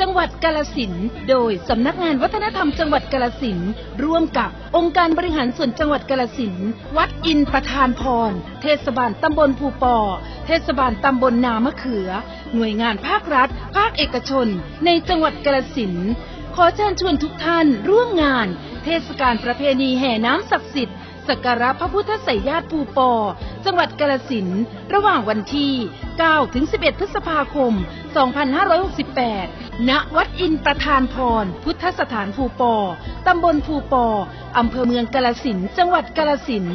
จังหวัดกาลสินโดยสำนักงานวัฒนธรรมจังหวัดกาลสินร่วมกับองค์การบริหารส่วนจังหวัดกาลสินวัดอินประธานพร เทศบาลตำบลภูปอ เทศบาลตำบลนามะเขือ หน่วยงานภาครัฐ ภาคเอกชน ในจังหวัดกาลสินขอเชิญชวนทุกท่านร่วมงาน เทศกาลประเพณีแห่น้ำศักดิ์สิทธิ์สักการะพระพุทธไสยญาติภูปอ จังหวัดกาลสินระหว่างวันที่ 9 ถึง 11 พฤษภาคม 2568 ณ วัดอินประธานพร พุทธสถานภูปอ ตำบลภูปอ อำเภอเมืองกาลสินจังหวัดกาลสิน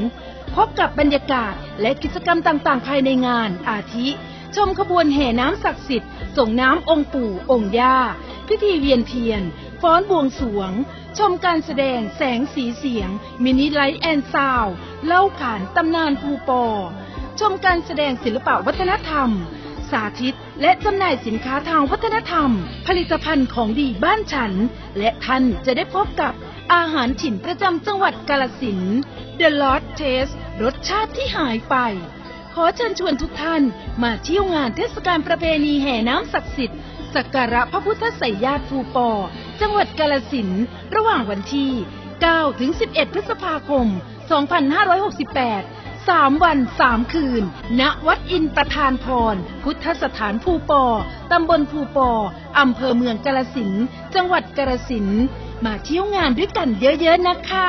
พบกับบรรยากาศและกิจกรรมต่างๆ ภายในงานอาทิ ชมขบวนแห่น้ำศักดิ์สิทธิ์ ส่งน้ำองค์ปู่องค์ย่า พิธีเวียนเทียน ฟ้อนบวงสวง ชมการแสดงแสงสีเสียง มินิไลท์แอนซาวเล่าขานตำนานภูปอ ชมการแสดงศิลปะวัฒนธรรม สาธิตและจำหน่ายสินค้าทางวัฒนธรรม ผลิตภัณฑ์ของดีบ้านฉัน และท่านจะได้พบกับอาหารถิ่นประจำจังหวัดกาลสิน The Lost Taste รสชาติที่หายไป ขอเชิญชวนทุกท่านมาเที่ยวงานเทศกาลประเพณีแห่น้ำศักดิ์สิทธิ์สักการะพระพุทธไสยญาติภูปอ จังหวัดกาลสินระหว่างวันที่ 9 ถึง 11 พฤษภาคม 2568สามวันสามคืน ณ วัดอินประธานพร พุทธสถานภูปอ ตำบลภูปอ อำเภอเมืองกาลสิน จังหวัดกาลสิน มาเที่ยวงานด้วยกันเยอะๆนะคะ